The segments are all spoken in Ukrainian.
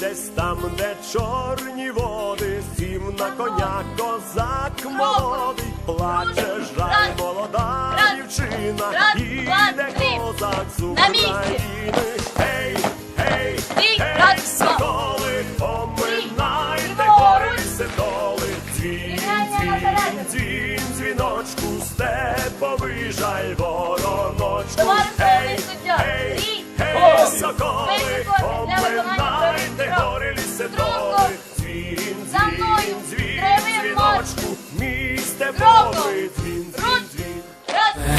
Десь там, де чорні води, сів на коня козак молодий, плаче жаль молода Раз, дівчина, раз, два, іде три. козак з. України. Гей, гей, гей, соколи, поминайте гори сидоли, дзвін, дзвін, дзвін, дзвіночку, степовий жаль вороночку. Гей, гей, соколи,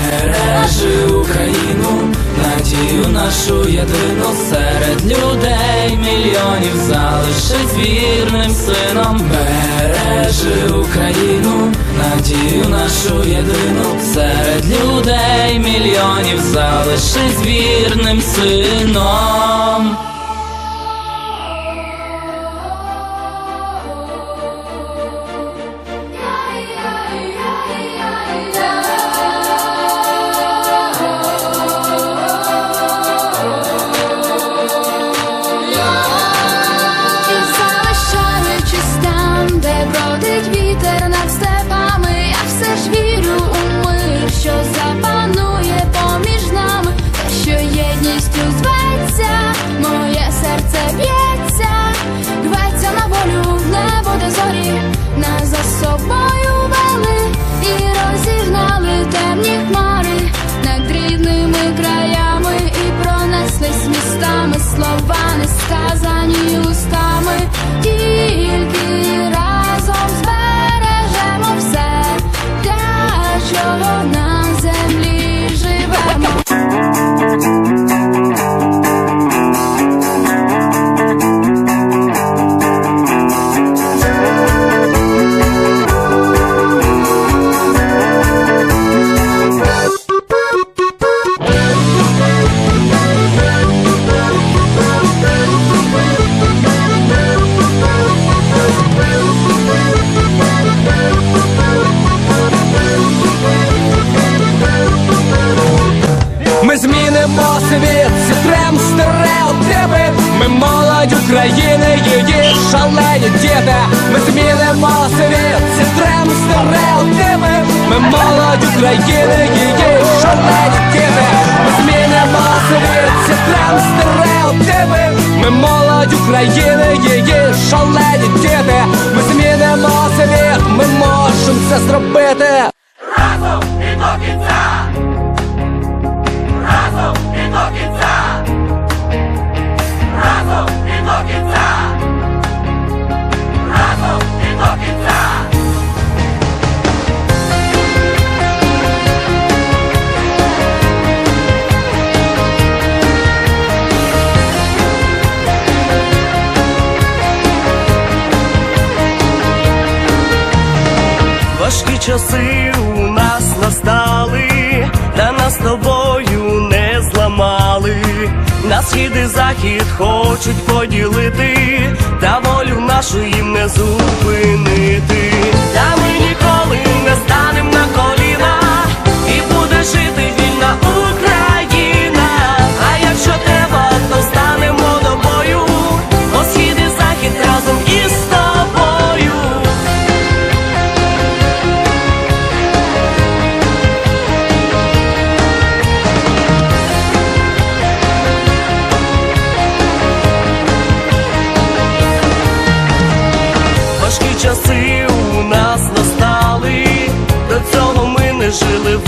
Бережи Україну, надію нашу єдину серед людей мільйонів залишись вірним сином. Бережи Україну, надію нашу єдину серед людей мільйонів залишись вірним сином. Сказані устами, тільки Ми молодь України, її шалені діти Ми змінимо світ, зітрем стереотипи Ми молодь України, її шалені діти Ми змінимо світ, зітрем стереотипи Ми молодь України, її шалені діти Ми змінимо світ, ми можемо це зробити Важкі часи у нас настали, та нас з тобою не зламали. На схід і захід хочуть поділити, та волю нашу їм не зупинити. Та ми ніколи не станем цього